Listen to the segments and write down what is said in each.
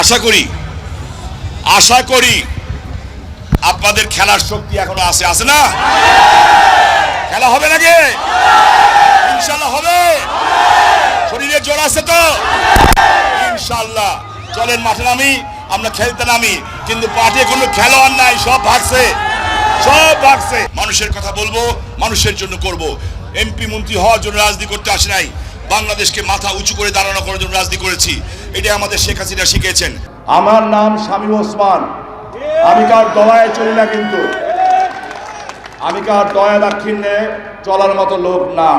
আশা করি আশা করি আপনাদের খেলার শক্তি এখনও আছে আছে না? খেলা হবে নাকি? ইনশাল্লাহ হবে। শরীরে জোর আছে তো? ইনশাল্লাহ। চলেন মাঠে নামি, আমরা খেলতে নামি, কিন্তু মাঠে কোনো খেলোয়াড় নাই, সব ভাগছে। সব ভাগছে। মানুষের কথা বলব, মানুষের জন্য করব। এমপি, মন্ত্রী হওয়ার জন্য রাজনীতি করতে আসে নাই। বাংলাদেশকে মাথা উঁচু করে দাঁড়ানো করার জন্য রাজনীতি করেছি। এটা আমাদের শেখ হাসিনা শিখিয়েছেন। আমার নাম স্বামী ওসমান। আমি কার দয়ায় চলি না কিন্তু। আমি কার দয়া দাক্ষিণ্যে চলার মতো লোক না।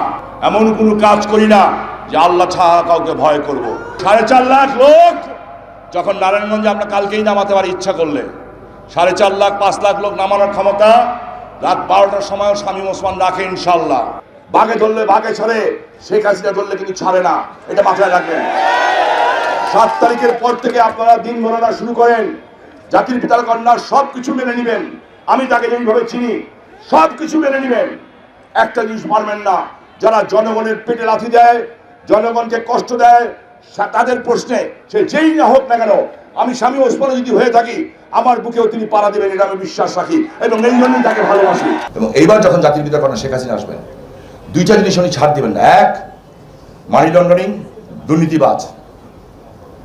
এমন কোনো কাজ করি না যে আল্লাহ ছাড়া কাউকে ভয় করব। সাড়ে চার লাখ লোক যখন নারায়ণগঞ্জে আমরা কালকেই নামাতে পারি ইচ্ছা করলে। সাড়ে চার লাখ, পাঁচ লাখ লোক নামানোর ক্ষমতা রাত বারোটার সময়ও স্বামী ওসমান রাখে ইনশাল্লাহ। বাঘে ধরলে বাঘে ছাড়ে, শেখ হাসিনা ধরলে কিন্তু ছাড়ে না। এটা মাথায় রাখবেন। সাত তারিখের পর থেকে আপনারা দিন গণনা শুরু করেন। জাতির পিতার কন্যা সব কিছু মেনে নেবেন। আমি তাকে যেইভাবে চিনি সব কিছু মেনে নেবেন। একটা জিনিস পারবেন না, যারা জনগণের পেটে লাথি দেয়, জনগণকে কষ্ট দেয় তাদের প্রশ্নে সে যেই না হোক না কেন, আমি স্বামী ওসমান যদি হয়ে থাকি, আমার বুকেও তিনি পাড়া দেবেন, এটা আমি বিশ্বাস রাখি। এবং এই জন্যই তাকে ভালোবাসি। এবং এইবার যখন জাতির পিতার কন্যা শেখ হাসিনা আসবেন দুইটা জিনিস উনি ছাড় দিবেন না। এক মানি লন্ডারিং দুর্নীতিবাজ।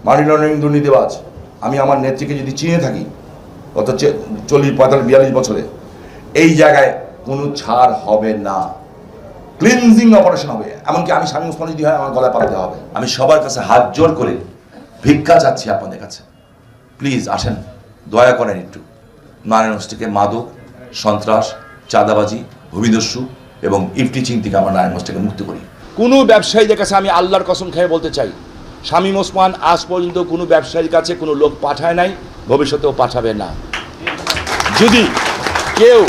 মানি লন্ডারিং দুর্নীতিবাজ। আমি আমার নেত্রীকে যদি চিনে থাকি চে- চল্লিশ, পঁয়তাল্লিশ, বিয়াল্লিশ বছরে, এই জায়গায় কোনো ছাড় হবে না। ক্লিনজিং অপারেশন হবে। এমনকি আমি স্বামী ওসমান যদি হয়, আমার গলায় পালাতে হবে। আমি সবার কাছে হাত জোর করে ভিক্ষা চাচ্ছি আপনাদের কাছে। প্লিজ আসেন। দয়া করেন একটু। নারায়ণ হোস্টেলকে মাদক, সন্ত্রাস, চাঁদাবাজি, ভূমিদস্যু এবং ইফটিচিং থেকে আমরা নারায়ণ হোস্টেলকে মুক্ত করি। কোনো ব্যবসায়ীদের কাছে আমি আল্লাহর কসম খেয়ে বলতে চাই শামীম ওসমান আজ পর্যন্ত কোনো ব্যবসায়ীর কাছে কোনো লোক পাঠায় নাই ভবিষ্যতেও পাঠাবে না। যদি কেউ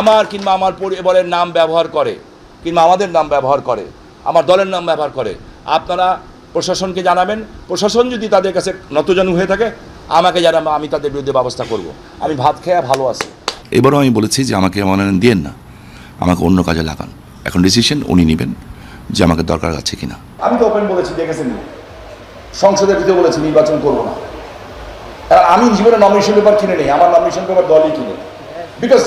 আমার কিংবা আমার পরিবারের নাম ব্যবহার করে কিংবা আমাদের নাম ব্যবহার করে আমার দলের নাম ব্যবহার করে আপনারা প্রশাসনকে জানাবেন প্রশাসন যদি তাদের কাছে নতজানু হয়ে থাকে আমাকে জানাব আমি তাদের বিরুদ্ধে ব্যবস্থা করব। আমি ভাত খেয়ে ভালো আছি। এবারও আমি বলেছি যে আমাকে মনোনয়ন দিয়েন না। আমাকে অন্য কাজে লাগান। এখন ডিসিশন উনি নেবেন যে আমাকে দরকার আছে কিনা। আমি তো ওপেন বলেছি, দেখেছেন সংসদের ভিতরে বলেছি, নির্বাচন করব না। আমি জীবনে নমিনেশন পেপার কিনে নেই, আমার নমিনেশন পেপার দলই কিনে। বিকজ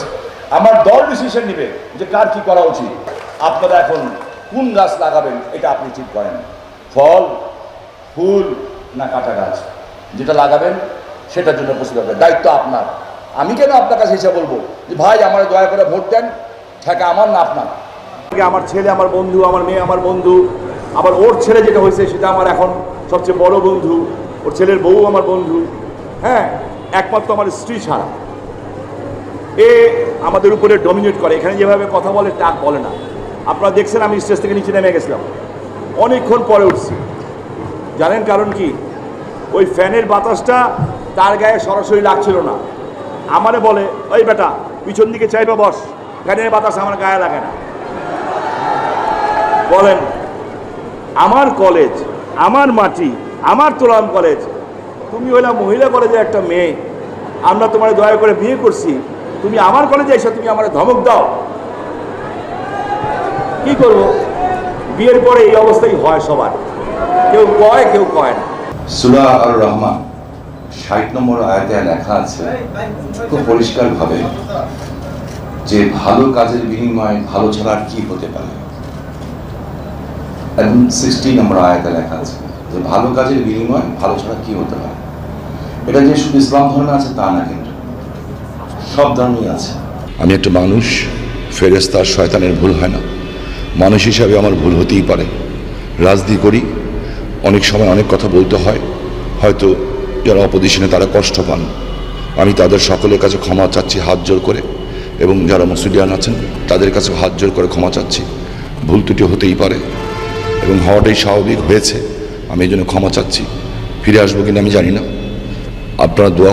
আমার দল ডিসিশন নেবে যে কার কি করা উচিত। আপনারা এখন কোন গাছ লাগাবেন, এটা আপনি ঠিক করেন। ফল, ফুল না কাঁটা গাছ? যেটা লাগাবেন, সেটার জন্য প্রস্তুত হবে। দায়িত্ব আপনার। আমি কেন আপনার কাছে এসে বলব যে, ভাই, আমার দয়া করে ভোট দেন। ঠেকা আমার না আপনার? আমার ছেলে, আমার বন্ধু, আমার মেয়ে, আমার বন্ধু, আবার ওর ছেলে যেটা হয়েছে সেটা আমার এখন সবচেয়ে বড় বন্ধু, ওর ছেলের বউ আমার বন্ধু। হ্যাঁ একমাত্র আমার স্ত্রী ছাড়া। এ আমাদের উপরে ডমিনেট করে। এখানে যেভাবে কথা বলে টাক বলে না। আপনারা দেখছেন, আমি স্টেজ থেকে নিচে নেমে গেছিলাম। অনেকক্ষণ পরে উঠছি। জানেন কারণ কি? ওই ফ্যানের বাতাসটা তার গায়ে সরাসরি লাগছিল না। আমারে বলে ওই বেটা, পিছন দিকে চাইবা বস। ফ্যানের বাতাস আমার গায়ে লাগে না। বলেন, আমার কলেজ, আমার মাটি, আমার তোলাম কলেজ, তুমি হইলা মহিলা কলেজে একটা মেয়ে, আমরা তোমার দয়া করে বিয়ে করছি, তুমি আমার কলেজে এসে তুমি আমার ধমক দাও। কি করব? বিয়ের পরে এই অবস্থাই হয় সবার। কেউ কয় কেউ কয় না। সুরা আর রহমান ষাট নম্বর আয়াতে লেখা আছে, খুব পরিষ্কারভাবে যে ভালো কাজের বিনিময়ে ভালো ছাড়া আর কি হতে পারে? এবং সিক্সটি নম্বর আয়াতে লেখা আছে যে ভালো কাজের বিনিময়ে ভালো ছাড়া কি হতে পারে? এটা যে শুধু ইসলাম ধর্মে আছে তা না কিন্তু সব ধর্মেই আছে। আমি একটা মানুষ ফেরেস্তার শয়তানের ভুল হয় না। মানুষ হিসাবে আমার ভুল হতেই পারে। রাজনীতি করি, অনেক সময় অনেক কথা বলতে হয়, হয়তো যারা অপোজিশনে তারা কষ্ট পান। আমি তাদের সকলের কাছে ক্ষমা চাচ্ছি হাত জোর করে। এবং যারা মুসলিয়ান আছেন, তাদের কাছে হাত জোর করে ক্ষমা চাচ্ছি। ভুল ত্রুটি হতেই পারে এবং হওয়াটাই স্বাভাবিক হয়েছে। আমি এই জন্য ক্ষমা চাচ্ছি। ফিরে আসব কিনা আমি জানি না। আপনারা দোয়া